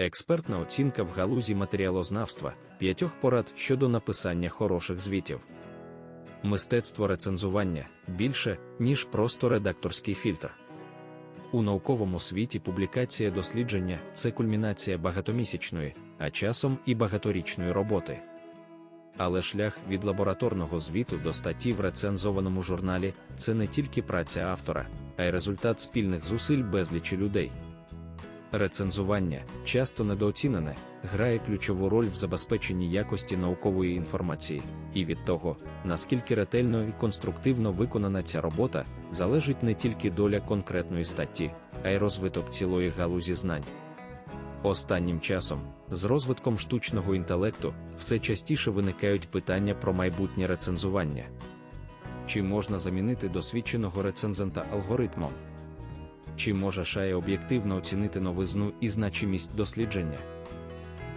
Експертна оцінка в галузі матеріалознавства, п'ятьох порад щодо написання хороших звітів. Мистецтво рецензування більше, ніж просто редакторський фільтр. У науковому світі публікація дослідження це кульмінація багатомісячної, а часом і багаторічної роботи. Але шлях від лабораторного звіту до статті в рецензованому журналі це не тільки праця автора, а й результат спільних зусиль безлічі людей. Рецензування, часто недооцінене, грає ключову роль в забезпеченні якості наукової інформації, і від того, наскільки ретельно і конструктивно виконана ця робота, залежить не тільки доля конкретної статті, а й розвиток цілої галузі знань. Останнім часом, з розвитком штучного інтелекту, все частіше виникають питання про майбутнє рецензування. Чи можна замінити досвідченого рецензента алгоритмом? Чи може шая об'єктивно оцінити новизну і значимість дослідження?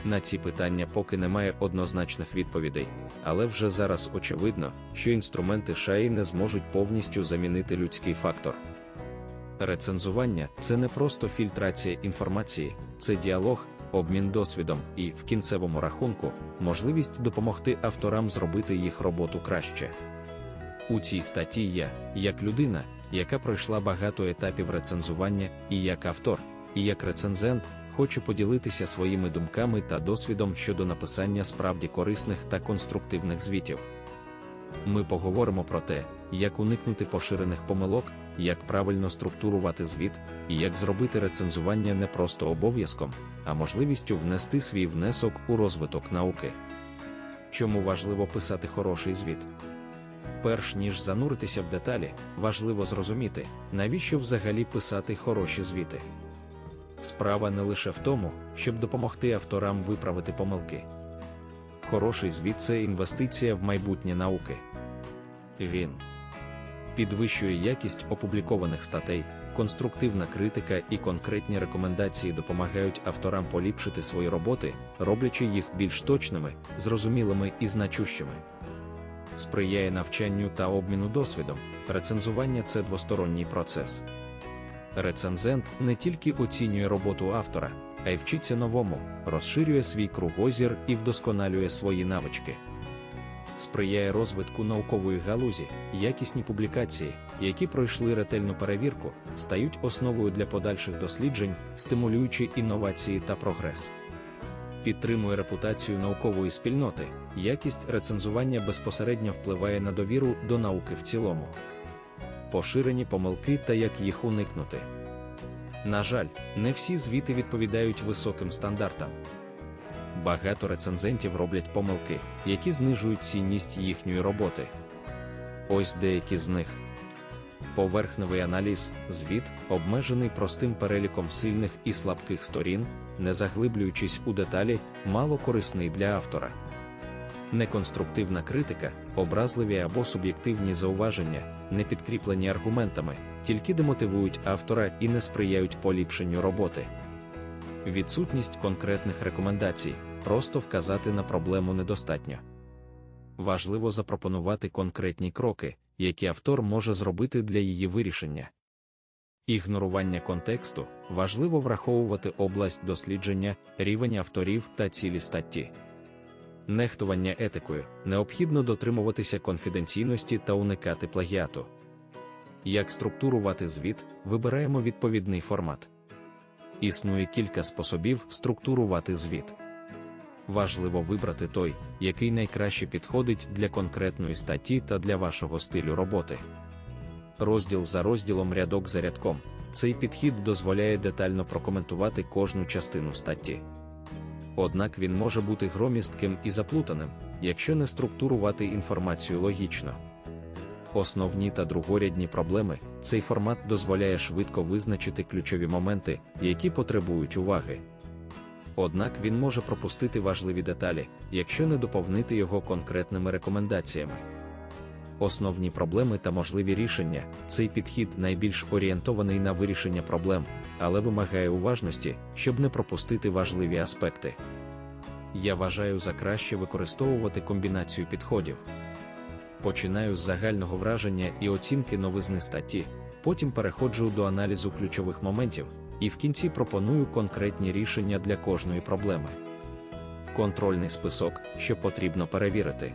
На ці питання поки немає однозначних відповідей, але вже зараз очевидно, що інструменти шаї не зможуть повністю замінити людський фактор. Рецензування це не просто фільтрація інформації, це діалог, обмін досвідом і, в кінцевому рахунку, можливість допомогти авторам зробити їх роботу краще. У цій статті я, як людина, яка пройшла багато етапів рецензування, і як автор, і як рецензент, хочу поділитися своїми думками та досвідом щодо написання справді корисних та конструктивних звітів. Ми поговоримо про те, як уникнути поширених помилок, як правильно структурувати звіт, і як зробити рецензування не просто обов'язком, а можливістю внести свій внесок у розвиток науки. Чому важливо писати хороший звіт? Перш ніж зануритися в деталі, важливо зрозуміти, навіщо взагалі писати хороші звіти. Справа не лише в тому, щоб допомогти авторам виправити помилки. Хороший звіт це інвестиція в майбутнє науки. Він підвищує якість опублікованих статей, конструктивна критика і конкретні рекомендації допомагають авторам поліпшити свої роботи, роблячи їх більш точними, зрозумілими і значущими. Сприяє навчанню та обміну досвідом. Рецензування це двосторонній процес. Рецензент не тільки оцінює роботу автора, а й вчиться новому, розширює свій кругозір і вдосконалює свої навички. Сприяє розвитку наукової галузі, якісні публікації, які пройшли ретельну перевірку, стають основою для подальших досліджень, стимулюючи інновації та прогрес. Підтримує репутацію наукової спільноти, якість рецензування безпосередньо впливає на довіру до науки в цілому. Поширені помилки та як їх уникнути. На жаль, не всі звіти відповідають високим стандартам. Багато рецензентів роблять помилки, які знижують цінність їхньої роботи. Ось деякі з них. Поверхневий аналіз, звіт, обмежений простим переліком сильних і слабких сторін, не заглиблюючись у деталі, мало корисний для автора. Неконструктивна критика, образливі або суб'єктивні зауваження, не підкріплені аргументами, тільки демотивують автора і не сприяють поліпшенню роботи. Відсутність конкретних рекомендацій, просто вказати на проблему недостатньо. Важливо запропонувати конкретні кроки, які автор може зробити для її вирішення. Ігнорування контексту важливо враховувати область дослідження, рівень авторів та цілі статті. Нехтування етикою необхідно дотримуватися конфіденційності та уникати плагіату. Як структурувати звіт, вибираємо відповідний формат. Існує кілька способів структурувати звіт. Важливо вибрати той, який найкраще підходить для конкретної статті та для вашого стилю роботи. Розділ за розділом рядок за рядком. Цей підхід дозволяє детально прокоментувати кожну частину статті. Однак він може бути громістким і заплутаним, якщо не структурувати інформацію логічно. Основні та другорядні проблеми цей формат дозволяє швидко визначити ключові моменти, які потребують уваги. Однак він може пропустити важливі деталі, якщо не доповнити його конкретними рекомендаціями. Основні проблеми та можливі рішення цей підхід найбільш орієнтований на вирішення проблем, але вимагає уважності, щоб не пропустити важливі аспекти. Я вважаю за краще використовувати комбінацію підходів. Починаю з загального враження і оцінки новизни статті, потім переходжу до аналізу ключових моментів, і в кінці пропоную конкретні рішення для кожної проблеми. Контрольний список, що потрібно перевірити.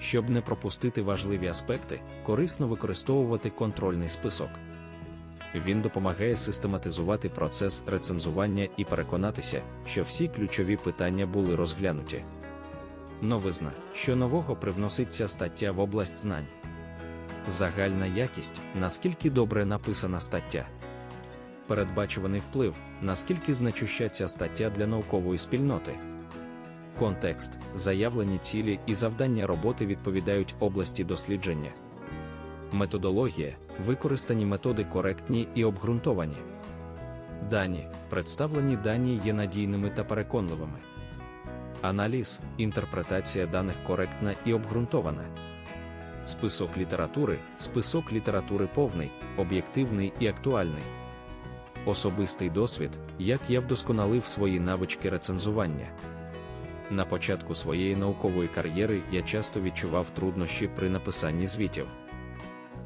Щоб не пропустити важливі аспекти, корисно використовувати контрольний список. Він допомагає систематизувати процес рецензування і переконатися, що всі ключові питання були розглянуті. Новизна, що нового привносить ця стаття в область знань. Загальна якість, наскільки добре написана стаття. Передбачуваний вплив, наскільки значуща ця стаття для наукової спільноти. Контекст, заявлені цілі і завдання роботи відповідають області дослідження. Методологія, використані методи коректні і обґрунтовані. Дані, представлені дані є надійними та переконливими. Аналіз, інтерпретація даних коректна і обґрунтована. Список літератури, список літератури повний, об'єктивний і актуальний. Особистий досвід, як я вдосконалив свої навички рецензування. На початку своєї наукової кар'єри я часто відчував труднощі при написанні звітів.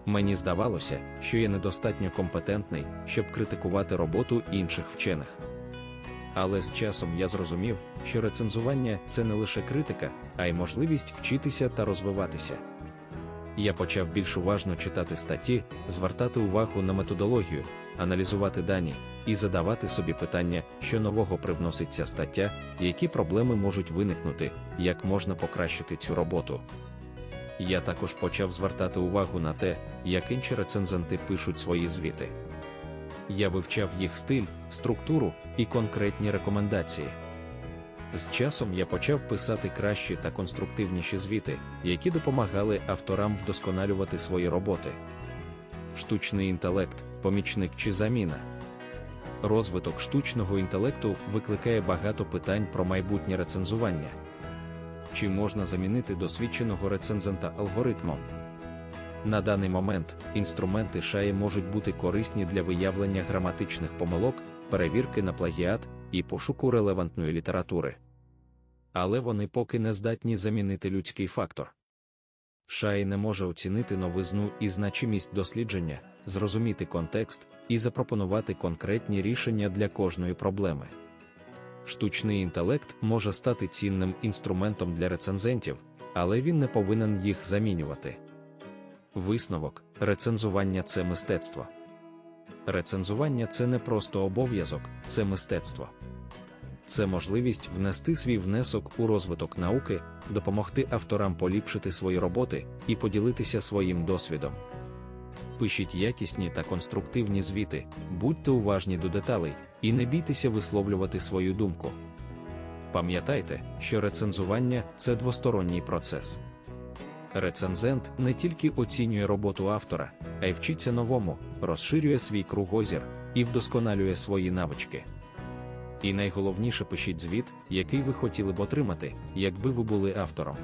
Мені здавалося, що я недостатньо компетентний, щоб критикувати роботу інших вчених. Але з часом я зрозумів, що рецензування це не лише критика, а й можливість вчитися та розвиватися. Я почав більш уважно читати статті, звертати увагу на методологію, аналізувати дані і задавати собі питання, що нового привносить ця стаття, які проблеми можуть виникнути, як можна покращити цю роботу. Я також почав звертати увагу на те, як інші рецензенти пишуть свої звіти. Я вивчав їх стиль, структуру і конкретні рекомендації. З часом я почав писати кращі та конструктивніші звіти, які допомагали авторам вдосконалювати свої роботи. Штучний інтелект, помічник чи заміна. Розвиток штучного інтелекту викликає багато питань про майбутнє рецензування. Чи можна замінити досвідченого рецензента алгоритмом? На даний момент інструменти шаї можуть бути корисні для виявлення граматичних помилок, перевірки на плагіат і пошуку релевантної літератури. Але вони поки не здатні замінити людський фактор. Шай не може оцінити новизну і значимість дослідження, зрозуміти контекст і запропонувати конкретні рішення для кожної проблеми. Штучний інтелект може стати цінним інструментом для рецензентів, але він не повинен їх замінювати. Висновок рецензування це мистецтво. Рецензування це не просто обов'язок, це мистецтво. Це можливість внести свій внесок у розвиток науки, допомогти авторам поліпшити свої роботи і поділитися своїм досвідом. Пишіть якісні та конструктивні звіти, будьте уважні до деталей і не бійтеся висловлювати свою думку. Пам'ятайте, що рецензування це двосторонній процес. Рецензент не тільки оцінює роботу автора, а й вчиться новому, розширює свій кругозір і вдосконалює свої навички. І найголовніше пишіть звіт, який ви хотіли б отримати, якби ви були автором.